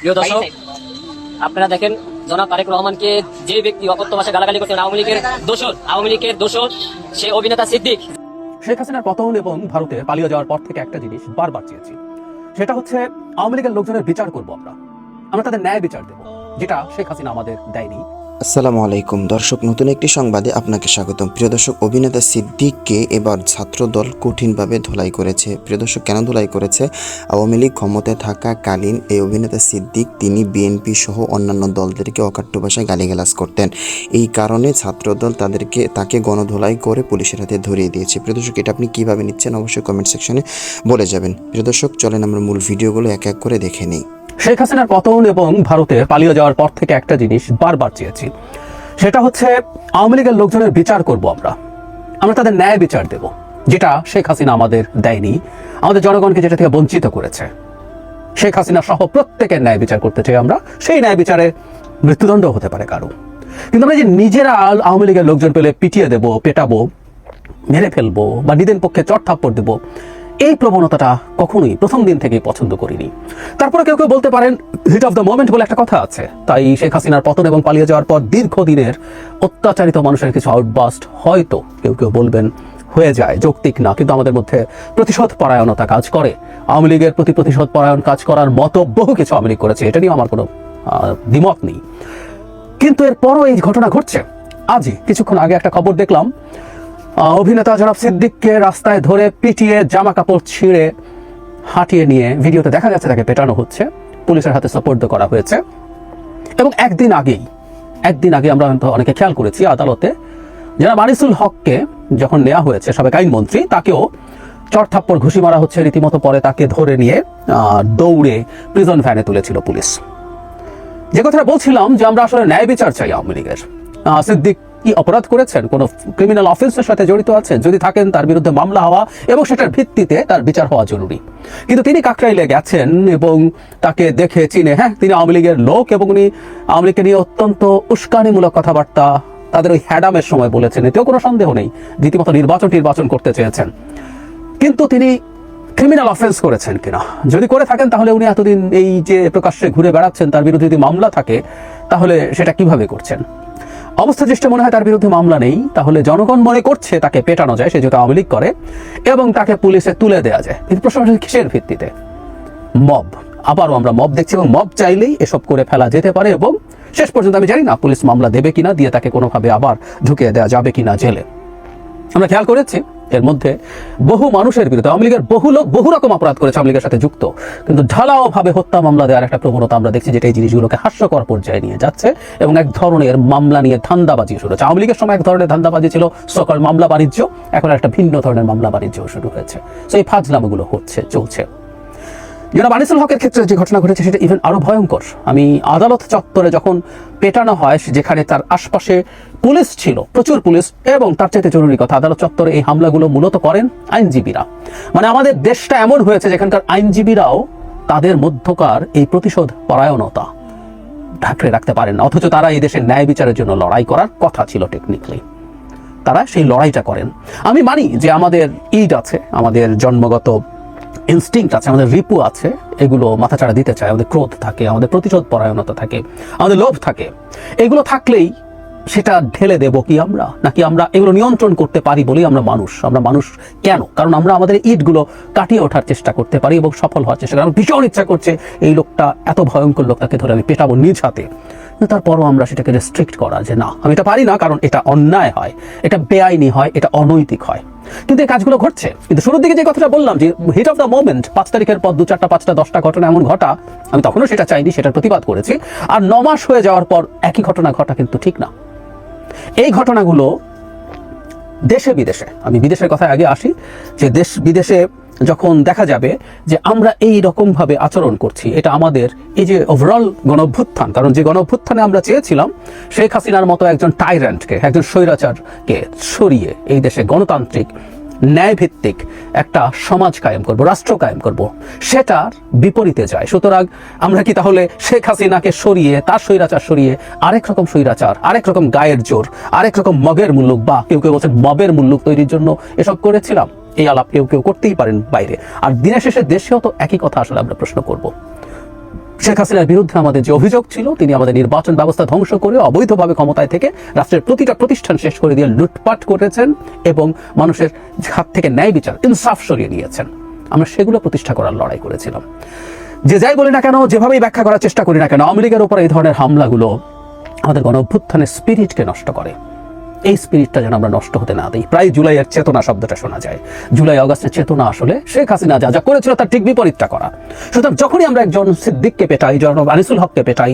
প্রিয় দর্শক, আপনারা দেখেন, জনাব তারেক রহমানকে যে ব্যক্তি অকথ্য ভাষা গালাগালি করছেন, আওয়ামী লীগের দোষর, আওয়ামী লীগের দোষর, সে অভিনেতা সিদ্দিক। শেখ হাসিনার পতন এবং ভারতে পালিয়ে যাওয়ার পর থেকে একটা জিনিস বারবার চেয়েছি। সেটা হচ্ছে, আওয়ামী লীগের লোকজনের বিচার করব আমরা। আমরা তাদের ন্যায় বিচার দেবো, যেটা শেখ হাসিনা আমাদের দেয়নি। আসসালামু আলাইকুম। দর্শক, নতুন একটি সংবাদে আপনাকে স্বাগতম। প্রিয় দর্শক, অভিনেতা সিদ্দিককে এবার ছাত্রদল কঠিনভাবে ধোলাই করেছে। প্রিয় দর্শক, কেন ধোলাই করেছে? আওয়ামী লীগ ক্ষমতায় থাকাকালীন এই অভিনেতা সিদ্দিক তিনি বিএনপি সহ অন্যান্য দলদেরকে অকাট্য ভাষায় গালিগালাজ করতেন। এই কারণে ছাত্রদল তাদেরকে, তাকে গণধোলাই করে পুলিশের হাতে ধরিয়ে দিয়েছে। প্রিয় দর্শক, এটা আপনি কীভাবে নিচ্ছেন? অবশ্যই কমেন্ট সেকশনে বলে যাবেন। প্রিয় দর্শক, চলেন আমরা মূল ভিডিওগুলো এক এক করে দেখে নিই। শেখ হাসিনার পতন এবং ভারতে পালিয়ে যাওয়ার পর থেকে একটা জিনিস বারবার চেয়েছি। সেটা হচ্ছে আওয়ামী লীগের লোকজনের বিচার করব আমরা। আমরা তাদের ন্যায় বিচার দেব, যেটা শেখ হাসিনা আমাদের দেয়নি। আমাদের জনগণকে যেটা থেকে বঞ্চিত করেছে। শেখ হাসিনা সহ প্রত্যেকের ন্যায় বিচার করতে চাই আমরা, সেই ন্যায় বিচারে মৃত্যুদণ্ড হতে পারে কারও। কিন্তু আমরা যে নিজেরা আওয়ামী লীগের লোকজন পেলে পিটিয়ে দেবো, পেটাবো, মেরে ফেলব বা নিজের পক্ষে চট থাপ্পড় দেবো এই প্রবণতাটা কখনোই প্রথম দিন থেকেই পছন্দ করিনি। তারপরে কেউ কেউ বলতে পারেন হিট অফ দ্য মোমেন্ট বলে একটা কথা আছে। তাই শেখ হাসিনার পতন এবং পালিয়ে যাওয়ার পর দীর্ঘদিনের অত্যাচারিত মানুষের কিছু আউটবাস্ট হয়তো কেউ কেউ বলবেন, হয়ে যায়, যৌক্তিক না। কিন্তু আমাদের মধ্যে প্রতিশোধ পরায়ণতা কাজ করে। আওয়ামী লীগের প্রতি প্রতিশোধ পরায়ণ কাজ করার মতো বহু কিছু আওয়ামী লীগ করেছে। এটা নিয়ে আমার কোনো দ্বিমত নেই। কিন্তু এরপরও এই ঘটনা ঘটছে। আজই, কিছুক্ষণ আগে একটা খবর দেখলাম অভিনেতা জনাব সিদ্দিককে রাস্তায় ধরে পিটিয়ে জামা কাপড় ছিঁড়ে হাঁটিয়ে নিয়ে ভিডিওতে দেখা যাচ্ছে তাকে পেটানো হচ্ছে। পুলিশের হাতে সোপর্দ করা হয়েছে। এবং একদিন আগেই, একদিন আগে আমরা অনেকে খেয়াল করেছি আদালতে, যারা মানিসুল হককে যখন নেওয়া হয়েছে সাবেক আইনমন্ত্রী, তাকেও চট থাপ্পড় ঘুষি মারা হচ্ছে। রীতিমতো পরে তাকে ধরে নিয়ে দৌড়ে প্রিজন ভ্যানে তুলেছিল পুলিশ। যে কথাটা বলছিলাম যে আমরা আসলে ন্যায় বিচার চাই আওয়ামী লীগের। সিদ্দিক কি অপরাধ করেছেন? কোন ক্রিমিনাল অফেন্সের সাথে জড়িত আছেন? যদি থাকেন, তার বিরুদ্ধে মামলা হওয়া এবং সেটার ভিত্তিতে তার বিচার হওয়া জরুরি। কিন্তু তিনি কাকরাইলে গেছেন এবং তাকে দেখে চিনে হ্যাঁ তিনি আওয়ামী লীগের লোক এবং উনি আওয়ামী লীগকে নিয়ে অত্যন্ত উস্কানিমূলক কথাবার্তা তাদের ওই হ্যাডামের সময় বলেছেন। এতেও কোনো সন্দেহ নেই। রীতিমতো নির্বাচন নির্বাচন করতে চেয়েছেন। কিন্তু তিনি ক্রিমিনাল অফেন্স করেছেন কিনা? যদি করে থাকেন, তাহলে উনি এতদিন এই যে প্রকাশ্যে ঘুরে বেড়াচ্ছেন, তার বিরুদ্ধে যদি মামলা থাকে, তাহলে সেটা কীভাবে করছেন? অবস্থা জ্যেষ্ঠ মনে হয় তার বিরুদ্ধে মামলা নেই, তাহলে জনগণ মনে করছে তাকে পেটানো যায়, সে যেহেতু আওয়ামী লীগ করে, এবং তাকে পুলিশে তুলে দেওয়া যায়। কিন্তু প্রশ্ন কিসের ভিত্তিতে? মব। আবারও আমরা মব দেখছি এবং মব চাইলেই এসব করে ফেলা যেতে পারে এবং শেষ পর্যন্ত আমি জানি না পুলিশ মামলা দেবে কিনা, দিয়ে তাকে কোনোভাবে আবার ঢুকিয়ে দেওয়া যাবে কিনা জেলে। আমরা খেয়াল করেছি, এর মধ্যে বহু মানুষের বিরুদ্ধে, আওয়ামী লীগের বহু লোক বহু রকম অপরাধ করেছে আওয়ামী সাথে যুক্ত। কিন্তু ঢালাও ভাবে হত্যা মামলা দেওয়ার একটা প্রবণতা আমরা দেখছি, যেটা এই জিনিসগুলোকে হাস্যকর পর্যায়ে নিয়ে যাচ্ছে এবং এক ধরনের মামলা নিয়ে ধান্দাবাজি শুরু হচ্ছে। আওয়ামী লীগের সময় এক ধরনের ধান্দাবাজি ছিল সকল মামলা বাণিজ্য, এখন একটা ভিন্ন ধরনের মামলা বাণিজ্য শুরু হয়েছে। সেই ফাজলামগুলো হচ্ছে, চলছে। জনাব আনিসুল হকের ক্ষেত্রে যে ঘটনা ঘটেছে সেটা ইভেন আরও ভয়ঙ্কর। আমি আদালত চত্বরে যখন পেটানো হয়, যেখানে তার আশপাশে পুলিশ ছিল, প্রচুর পুলিশ, এবং তার চাইতে জরুরি কথা, আদালত চত্বরে এই হামলাগুলো মূলত করেন আইনজীবীরা। মানে আমাদের দেশটা এমন হয়েছে, যেখানকার আইনজীবীরাও তাদের মধ্যকার এই প্রতিশোধ পরায়ণতা ঢাকড়ে রাখতে পারেন অথচ তারা এই দেশের ন্যায় বিচারের জন্য লড়াই করার কথা ছিল টেকনিক্যালি তারা সেই লড়াইটা করেন। আমি মানি যে আমাদের ইড আছে, আমাদের জন্মগত ইনস্টিংক্ট আছে, আমাদের রিপু আছে, এগুলো মাথাচাড়া দিতে চায়, আমাদের ক্রোধ থাকে, আমাদের প্রতিশোধ পরায়ণতা থাকে, আমাদের লোভ থাকে। এগুলো থাকলেই সেটা ঢেলে দেব কি আমরা? নাকি আমরা এগুলো নিয়ন্ত্রণ করতে পারি বলেই আমরা মানুষ? আমরা মানুষ কেন? কারণ আমরা আমাদের ইটগুলো কাটিয়ে ওঠার চেষ্টা করতে পারি এবং সফল হওয়ার চেষ্টা করি। ভীষণ ইচ্ছা করছে এই লোকটা, এত ভয়ঙ্কর লোকটাকে ধরে আমি পেটাবো নিজ হাতে। তারপরও আমরা সেটাকে রেস্ট্রিক্ট করা যে না, আমি এটা পারি না কারণ এটা অন্যায় হয়, এটা বেআইনি হয়, এটা অনৈতিক হয়। কিন্তু এই কাজগুলো ঘটছে। কিন্তু শুরুর দিকে যে কথাটা বললাম যে হিট অফ দ্য মোমেন্ট পাঁচ তারিখের পর দু চারটা, পাঁচটা, দশটা ঘটনা এমন ঘটা, আমি তখনও সেটা চাইনি, সেটার প্রতিবাদ করেছি। আর ন মাস হয়ে যাওয়ার পর একই ঘটনা ঘটা কিন্তু ঠিক না। এই ঘটনাগুলো দেশে বিদেশে আমি বিদেশের কথায় আগে আসি, যে দেশ বিদেশে যখন দেখা যাবে যে আমরা এই রকম ভাবে আচরণ করছি, এটা আমাদের এই যে ওভারঅল গণঅভ্যুত্থান কারণ যে গণঅভ্যুত্থানে আমরা চেয়েছিলাম, শেখ হাসিনার মতো একজন টাইরেন্টকে একজন স্বৈরাচারকে সরিয়ে এই দেশে গণতান্ত্রিক, ন্যায়ভিত্তিক একটা সমাজ কায়েম করব, রাষ্ট্র কায়েম করব, সেটার বিপরীতে যায়। সুতরাং আমরা কি তাহলে শেখ হাসিনাকে সরিয়ে, তার স্বৈরাচার সরিয়ে, আরেক রকম স্বৈরাচার, আরেক রকম গায়ের জোর, আরেক রকম মগের মুল্লুক বা কেউ কেউ বলছেন মবের মুল্লুক তৈরির জন্য এসব করেছিলাম? এই আলাপ কেউ কেউ করতেই পারেন বাইরে। আর দিনের শেষে দেশেও তো একই কথা আসলে আমরা প্রশ্ন করব। শেখ হাসিনার বিরুদ্ধে আমাদের যে অভিযোগ ছিল, তিনি আমাদের নির্বাচন ব্যবস্থা ধ্বংস করে অবৈধভাবে ক্ষমতায় থেকে রাষ্ট্রের প্রতিটা প্রতিষ্ঠান শেষ করে দিয়ে লুটপাট করেছেন এবং মানুষের হাত থেকে ন্যায় বিচার, ইনসাফ সরিয়ে নিয়েছেন। আমরা সেগুলো প্রতিষ্ঠা করার লড়াই করেছিলাম। যে যাই বলি না কেন, যেভাবেই ব্যাখ্যা করার চেষ্টা করি না কেন, আওয়ামী লীগের উপর এই ধরনের হামলাগুলো আমাদের গণ অভ্যুত্থানের স্পিরিটকে নষ্ট করে। এই স্পিরিটটা যেন আমরা নষ্ট হতে না দিই। প্রায় জুলাইয়ের চেতনা শব্দটা শোনা যায়। জুলাই অগস্টের চেতনা আসলে শেখ হাসিনা যা যা করেছিল তার ঠিক বিপরীতটা করা। সুতরাং যখনই আমরা একজন সিদ্দিককে পেটাই, জনাব আনিসুল হককে পেটাই,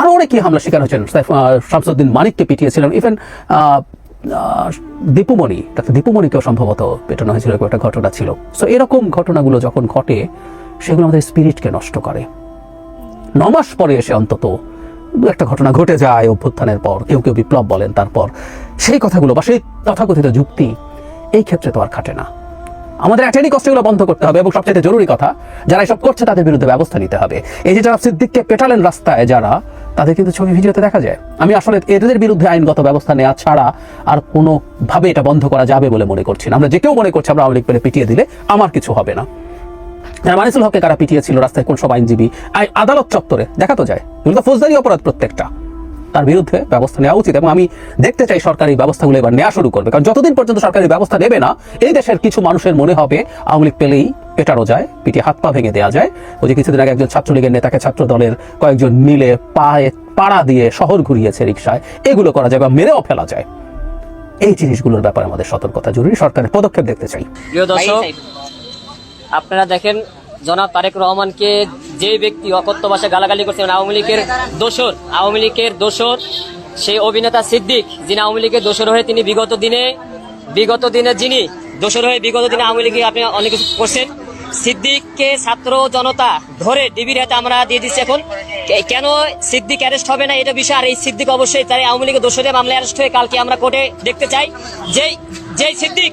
আরও অনেকে হামলা শিকার হয়েছেন শামসুদ্দিন মানিককে পিটিয়েছিলেন। ইভেন দীপুমণি ডাক্তার দীপুমণিকেও সম্ভবত পেটানো হয়েছিল একটা ঘটনা ছিল। সো এরকম ঘটনাগুলো যখন ঘটে, সেগুলো আমাদের স্পিরিটকে নষ্ট করে। নমাস পরে এসে অন্তত একটা ঘটনা ঘটে যায় অভ্যুত্থানের পর, কেউ কেউ বিপ্লব বলেন তারপর। সেই কথাগুলো বা সেই তথাকথিত যুক্তি এই ক্ষেত্রে তো আর খাটে না। আমাদের এটারই কষ্টগুলো বন্ধ করতে হবে এবং সবচেয়ে জরুরি কথা, যারা এসব করছে তাদের বিরুদ্ধে ব্যবস্থা নিতে হবে। এই যে যারা সিদ্দিককে পেটালেন রাস্তায় যারা, তাদের কিন্তু ছবি ভিডিওতে দেখা যায়। আমি আসলে এদের বিরুদ্ধে আইনগত ব্যবস্থা নেওয়া ছাড়া আর কোনোভাবে এটা বন্ধ করা যাবে বলে মনে করছি না। আমরা যে কেউ মনে করছি আমরা আওয়ামী লীগ পেলে পিটিয়ে দিলে আমার কিছু হবে না। মানিসুল হককে কারা পিটিয়েছিল রাস্তায় কোন সব আইনজীবী? আই আদালত চত্বরে দেখা তো যায়। এগুলো তো ফৌজদারি অপরাধ প্রত্যেকটা। তার বিরুদ্ধে ব্যবস্থা নেওয়া উচিত এবং আমি দেখতে চাই সরকারি ব্যবস্থাগুলো এবার নেওয়া শুরু করবে। কারণ যতদিন পর্যন্ত সরকারি ব্যবস্থা নেবে না এই দেশের কিছু মানুষের মনে হবে আওয়ামী লীগ পেলেই পেটানো যায় পিঠে হাত পা ভেঙে দেওয়া যায়। ওই যে কিছুদিন আগে একজন ছাত্রলীগের নেতাকে ছাত্র দলের কয়েকজন মিলে পায়ে পাড়া দিয়ে শহর ঘুরিয়েছে রিক্সায় এগুলো করা যায় বা মেরেও ফেলা যায়। এই জিনিসগুলোর ব্যাপারে আমাদের সতর্কতা জরুরি। সরকারের পদক্ষেপ দেখতে চাই। প্রিয় দর্শক আপনারা দেখেন, জনাব তারেক রহমানকে যে ব্যক্তি অকথ্য ভাষায় গালাগালি করছেন আওয়ামী লীগের দোসর আওয়ামী লীগের দোসর সেই অভিনেতা সিদ্দিক, যিনি আওয়ামী লীগের দোসর হয়ে তিনি বিগত দিনে বিগত দিনে যিনি দোসর হয়ে বিগত দিনে আওয়ামী লীগে আপনি অনেক কিছু করছেন, সিদ্দিককে ছাত্র জনতা ধরে ডিবির হাতে আমরা দিয়ে দিচ্ছি এখন। কেন সিদ্দিক অ্যারেস্ট হবে না? এটা বিষয়। আর এই সিদ্দিক অবশ্যই তাই আওয়ামী লীগের দোষরে মামলা অ্যারেস্ট হয়ে কালকে আমরা কোর্টে দেখতে চাই। যেই যেই সিদ্দিক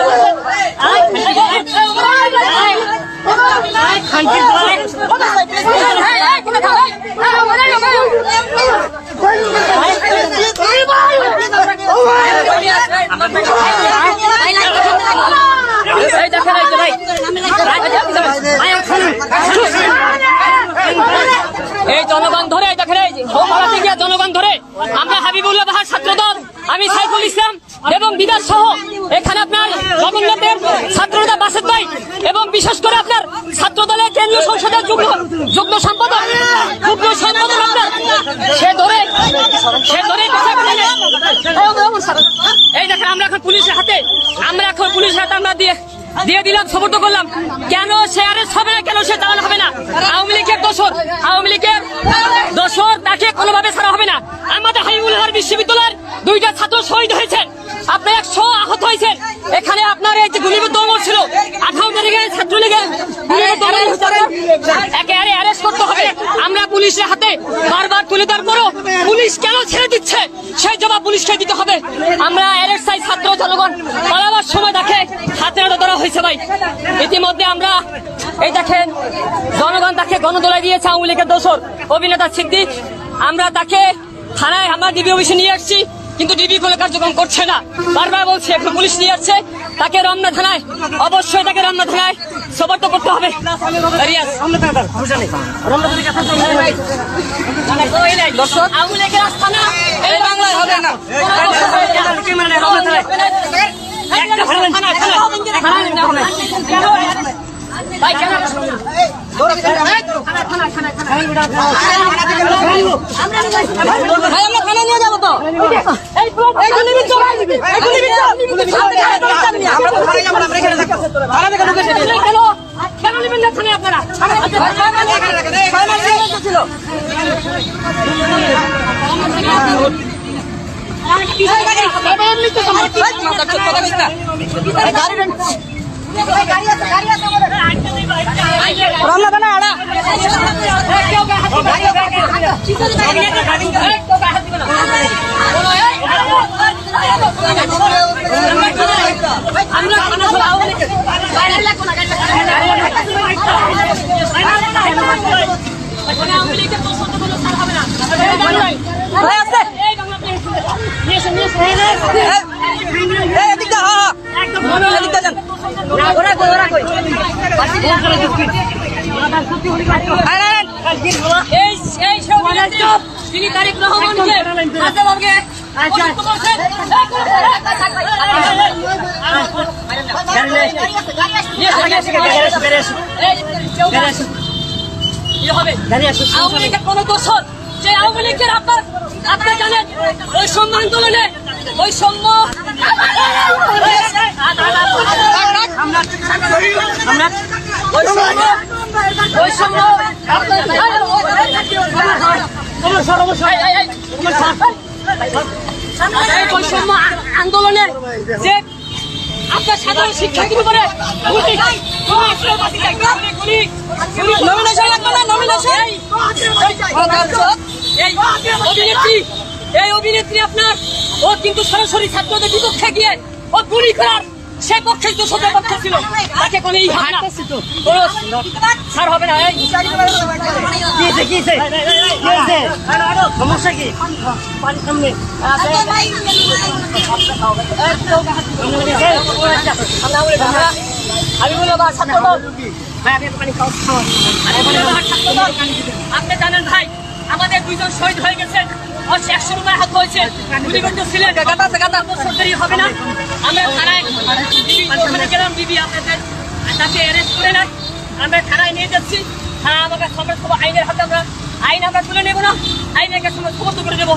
এই জনগণ ধরে দেখেন জনগণ ধরে। আমরা হাবিবুল্লাহ বাহার ছাত্রদল, আমি সাইফুল ইসলাম এবং বিকাশ সহ এখানে আপনার জগন্নাথের ছাত্রদা বাসের ভাই এবং বিশেষ করে আপনার ছাত্রদলের কেন্দ্রীয় সংসদের যুগ্ম যুগ্ম সম্পাদক যুগ্ম সম্পাদক আপনার, সে ধরে সে ধরে এই দেখেন, আমরা এখন পুলিশের হাতে, আমরা এখন পুলিশের হাতে আমরা দিয়ে দিয়ে দিলাম সবর্দ করলাম। কেন আরেস্ট হবে না, কেন সে চালান হবে না? আওয়ামী লীগের দোষর, আওয়ামী লীগের দোষর তাকে কোনোভাবে ছাড়া হবে না। আমাদের হাইবুল হর বিশ্ববিদ্যালয়ের দুইটা ছাত্র শহীদ হয়েছেন। আপনার একশো আহত হয়েছেন। এখানে আপনার এই যে গুলিবিদ্ধ ছিল, আঠারো তারিখে ছাত্রলীগের অ্যারেস্ট করতে হবে। পুলিশের হাতে বারবার তুলে দেওয়ার পরও পুলিশ কেন ছেড়ে দিচ্ছে? সেই জবাব পুলিশকে দিতে হবে। আমরা এলএসআই ছাত্র জনগণ, পালাবার সময় দেখে হাতে হাতে ধরা হয়েছে ভাই। ইতিমধ্যে আমরা, এই দেখেন, জনগণ তাকে গণদোলায় দিয়েছে আওয়ামী লীগের দোষর অভিনেতা সিদ্দিক। আমরা তাকে থানায়, আমরা ডিবি অফিসে নিয়ে আসছি। কিন্তু ডিবি কোনো কার্যক্রম করছে না। বারবার বলছে এখন পুলিশ নিয়ে যাচ্ছে। তাকে রমনা থানায় অবশ্যই তাকে রমনা থানায় সবর্ত করতে হবে। নাই, দর্শক। আওয়ামী আস্থানা এই বাংলায় হবে না। একটা। ভাই, কেন? আমরা থানায় নিয়ে যাব তো। এই পুরো- এই গুলিবিদ্ধ ভাই, এই একদম আমরা এই এই সব তিনি তারিক রহমানকে আজহাবাবকে অসুস্থ করেছেন। এই, কি হবে? আওয়ামী লীগের কোনো দোষর যে আওয়ামী লীগের আপনার আপনার জানেন ওই সম্মান আন্দোলনে ওই সম্য ওই সম্য ওই সম্য এই বৈষম্য আন্দোলনে যে আপনার সাধারণ শিক্ষার্থীর উপরে লাগবে না, nomination? এই অভিনেত্রী এই অভিনেত্রী আপনার ও কিন্তু সরাসরি ছাত্রদের বিপক্ষে গিয়ে ও গুলি করার সে পক্ষে তো সোজা পক্ষে ছিল। তাকে কোনো এই হবে না ছাড় হবে না এই। সমস্যা কি? আমি বলে বা ছাত্রদল ভাই আমি একটু পানি খাও খাও। আমি বা ছাত্রদল আপনি জানেন ভাই আমাদের দুইজন শহীদ হয়ে সে একশো রুপায় হাত হয়েছে। গুলিবদ্ধ ছিলেন। গাদা সরকারি হবে না? আমরা থানায় ওখানে গেলাম দিবি আপনাদের। তাকে অ্যারেস্ট করে নেন আমরা থানায় নিয়ে যাচ্ছি। থানা আমাকে সমস্ত আইনের হাতে আমরা আইন আমরা তুলে নেব না। আইনের কাছে সমস্ত করে দেবো